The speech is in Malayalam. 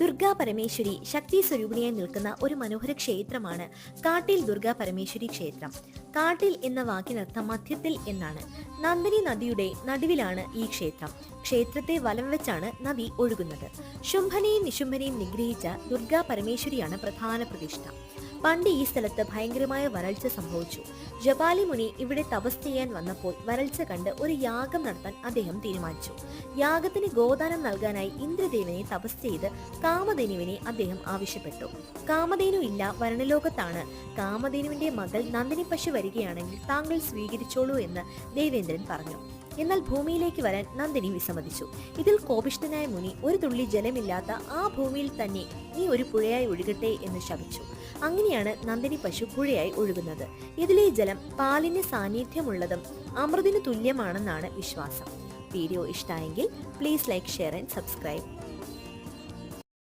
ദുർഗാ പരമേശ്വരി ശക്തി സ്വരൂപിണിയായി നിൽക്കുന്ന ഒരു മനോഹര ക്ഷേത്രമാണ് കാട്ടിൽ ദുർഗാ പരമേശ്വരി ക്ഷേത്രം. കാട്ടിൽ എന്ന വാക്കിനർത്ഥം മധ്യത്തിൽ എന്നാണ്. നന്ദിനി നദിയുടെ നടുവിലാണ് ഈ ക്ഷേത്രം. ക്ഷേത്രത്തെ വലം വെച്ചാണ് നദി ഒഴുകുന്നത്. ശുംഭനെയും നിശുംഭനെയും നിഗ്രഹിച്ച ദുർഗാ പരമേശ്വരിയാണ് പ്രധാന പ്രതിഷ്ഠ. പണ്ട് ഈ സ്ഥലത്ത് ഭയങ്കരമായ വരൾച്ച സംഭവിച്ചു. ജപാലി മുനി ഇവിടെ തപസ് ചെയ്യാൻ വന്നപ്പോൾ വരൾച്ച കണ്ട് ഒരു യാഗം നടത്താൻ അദ്ദേഹം തീരുമാനിച്ചു. യാഗത്തിന് ഗോദാനം നൽകാനായി ഇന്ദ്രദേവനെ തപസ് ചെയ്ത് കാമധേനുവിനെ അദ്ദേഹം ആവശ്യപ്പെട്ടു. കാമധേനു ഇല്ല വരണലോകത്താണ് കാമധേനുവിന്റെ മകൾ നന്ദിനി പശു വരികയാണെങ്കിൽ താങ്കൾ സ്വീകരിച്ചോളൂ എന്ന് ദേവേന്ദ്രൻ പറഞ്ഞു. എന്നാൽ ഭൂമിയിലേക്ക് വരാൻ നന്ദിനി വിസമ്മതിച്ചു. ഇതിൽ കോപിഷ്ഠനായ മുനി ഒരു തുള്ളി ജലമില്ലാത്ത ആ ഭൂമിയിൽ തന്നെ നീ ഒരു പുഴയായി ഒഴുകട്ടെ എന്ന് ശപിച്ചു. അങ്ങനെയാണ് നന്ദിനി പശു പുഴയായി ഒഴുകുന്നത്. ഇതിലെ ജലം പാലിന് സാന്നിധ്യമുള്ളതും അമൃതിന് തുല്യമാണെന്നാണ് വിശ്വാസം. വീഡിയോ ഇഷ്ടമായെങ്കിൽ please like share and subscribe.